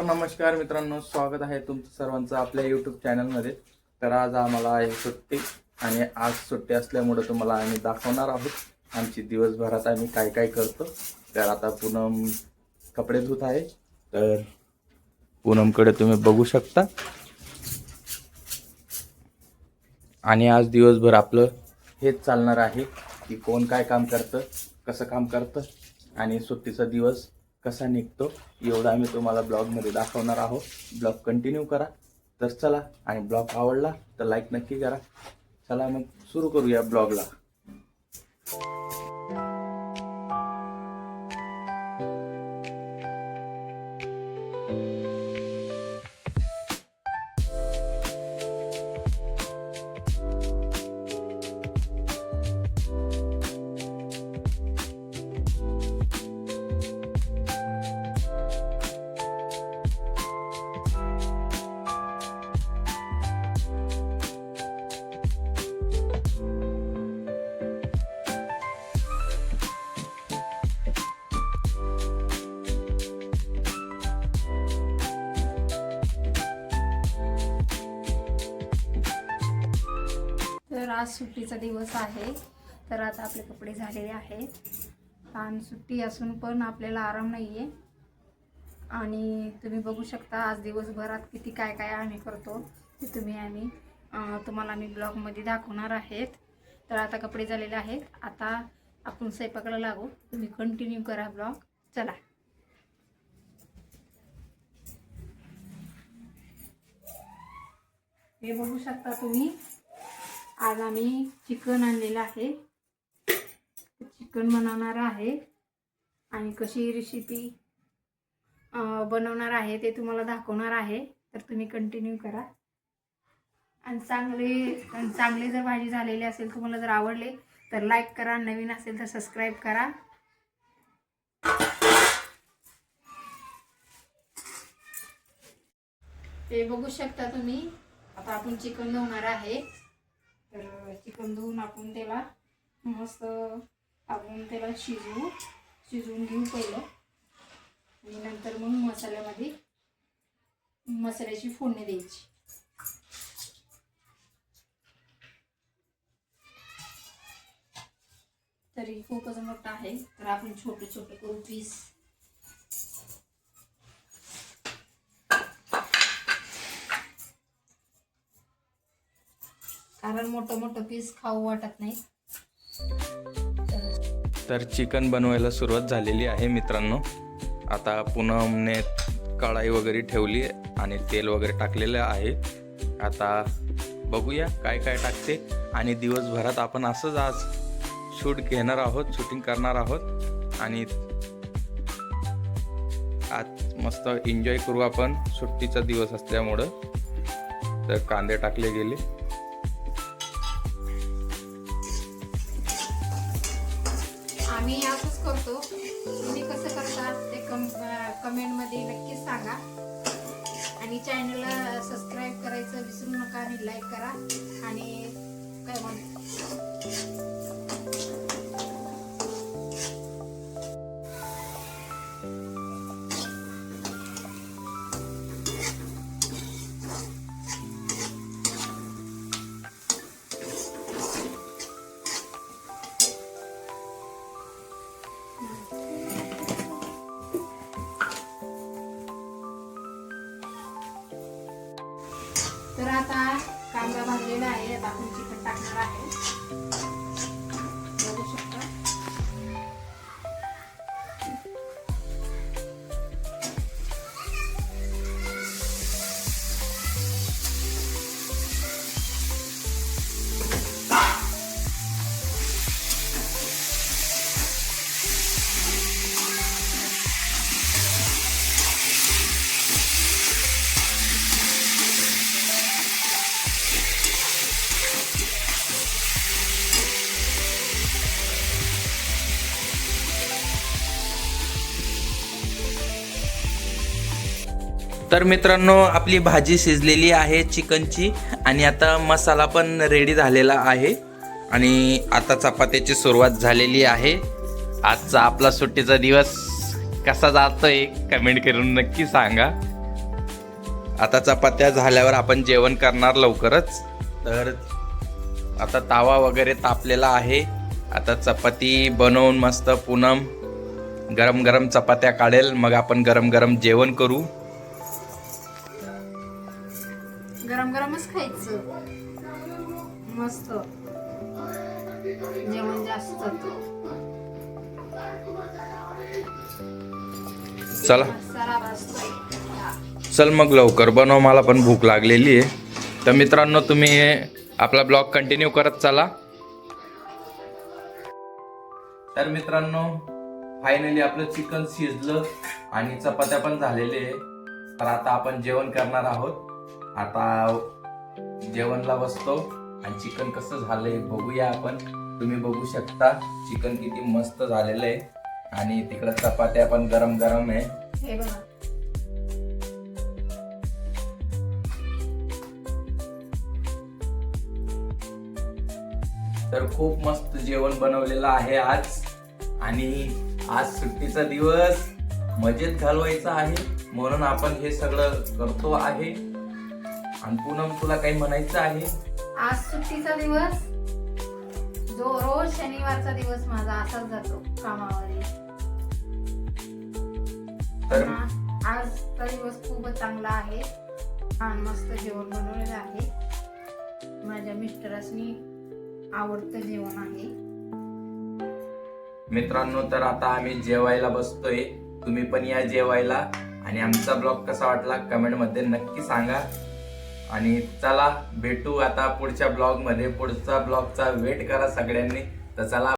नमस्कार मित्रांनो स्वागत आहे तुमचं सर्वांचं आपल्या यूट्यूब चॅनलमध्ये तर आज आम्हाला आहे सुट्टी आणि आज सुट्टी असल्यामुळे तुम्हाला आम्ही दाखवणार आहोत. आमची दिवसभरात आम्ही काय काय करतो. तर आता पूनम कपडे धुत आहे. तर पूनमकडे तुम्ही बघू शकता. आणि आज दिवसभर आपलं हेच चालणार आहे की कोण काय काम करतं कसं काम करतं आणि सुट्टीचा दिवस कसा निघतो एवढा आम्ही तुम्हाला ब्लॉगमध्ये दाखवणार आहोत. ब्लॉग कंटिन्यू करा. तर चला आणि ब्लॉग आवडला तर लाईक नक्की करा. चला मग सुरू करूया ब्लॉगला. आज सुट्टीचा दिवस आहे. तर आता आपले कपडे झालेले आहेत. आणि सुट्टी असून पण आपल्याला आराम नाही आहे आणि तुम्ही बघू शकता आज दिवसभरात किती काय काय आम्ही करतो ते तुम्ही आम्ही तुम्हाला मी ब्लॉगमध्ये दाखवणार आहेत. तर आता कपडे झालेले आहेत. आता आपण स्वयंपाकाला लागू. तुम्ही कंटिन्यू करा ब्लॉग. चला. हे बघू शकता तुम्ही. आज आम्ही चिकन आणलेलं आहे. चिकन बनवणार आहे. आणि कशी रेसिपी बनवणार आहे ते तुम्हाला दाखवणार आहे. तर तुम्ही कंटिन्यू करा. आणि चांगले चांगले जर भाजी झालेली असेल तुम्हाला जर आवडले तर लाईक करा. नवीन असेल तर सबस्क्राईब करा. ते बघू शकता तुम्ही. आता आपण चिकन धुवणार आहे. चिकन धुवून आपण त्याला मस्त आपण त्याला शिजवू शिजवून घेऊ पहिलं. आणि नंतर मग मसाल्यामध्ये मसाल्याची फोडणी द्यायची. तरी खूपच मोठा आहे. तर आपण छोटे छोटे करू पीस. कारण मोठं मोठं पीस खाऊ वाटत नाही. तर चिकन बनवायला सुरुवात झालेली आहे मित्रांनो. आता पूनमने कढाई वगैरे ठेवली आणि तेल वगैरे टाकलेलं आहे. आता बघूया काय काय टाकते. आणि दिवसभरात आपण असंच आज शूट घेणार आहोत शूटिंग करणार आहोत. आणि आज मस्त एन्जॉय करू आपण सुट्टीचा दिवस असल्यामुळं. तर कांदे टाकले गेले. आम्ही असंच करतो. तुम्ही कसं करता ते कम कमेंटमध्ये नक्कीच सांगा. आणि चॅनलला सबस्क्राईब करायचं विसरू नका आणि लाईक करा. आणि काय म्हणतो? तर आता कांदा भाजलेला आहे आता पण टाकणार आहे. तर मित्रांनो आपली भाजी शिजलेली आहे चिकनची आणि आता मसाला पण रेडी झालेला आहे. आणि आता चपात्याची सुरुवात झालेली आहे. आजचा आपला सुट्टीचा दिवस कसा जातोय कमेंट करून नक्की सांगा. आता चपात्या झाल्यावर आपण जेवण करणार लवकरच. तर आता तावा वगैरे तापलेला आहे. आता चपाती बनवून मस्त पूनम गरम गरम चपात्या काढेल. मग आपण गरम गरम जेवण करू. गरम गरमच खायचं. मस्त. जेवण जास्त चला. मसाला भाजतोय. चल मग लवकर. बनव मला पण भूक लागलेली आहे. तर मित्रांनो तुम्ही आपला ब्लॉग कंटिन्यू करत चला. तर मित्रांनो फायनली आपलं चिकन शिजलं आणि चपात्या पण झालेले आहे. तर आता आपण जेवण करणार आहोत. आता जेवणला बसतो आणि चिकन कसं झालंय बघूया आपण. तुम्ही बघू शकता चिकन किती मस्त झालेलं आहे. आणि तिकडं चपात्या पण गरम गरम आहे. हे तर खूप मस्त जेवण बनवलेलं आहे आज. आणि आज सुट्टीचा दिवस. मजेत घालवायचा आहे. म्हणून आपण हे सगळं करतो आहे. आणि पूनम तुला काही म्हणायचं आहे? आज सुट्टीचा दिवस. जो रोज शनिवारचा दिवस माझा असाच जातो कामावर. तर आजचा दिवस खूपच चांगला आहे. छान मस्त जेवण बनवलेलं आहे. माझ्या मिस्टरासनी आवडतं जेवण आहे. मित्रांनो तर आता आम्ही जेवायला बसतोय. तुम्ही पण या जेवायला. आणि आमचा ब्लॉग कसा वाटला कमेंटमध्ये नक्की सांगा. आणि चला भेटू आता पुढच्या ब्लॉगमध्ये. पुढचा ब्लॉगचा वेट करा सगळ्यांनी. तर चला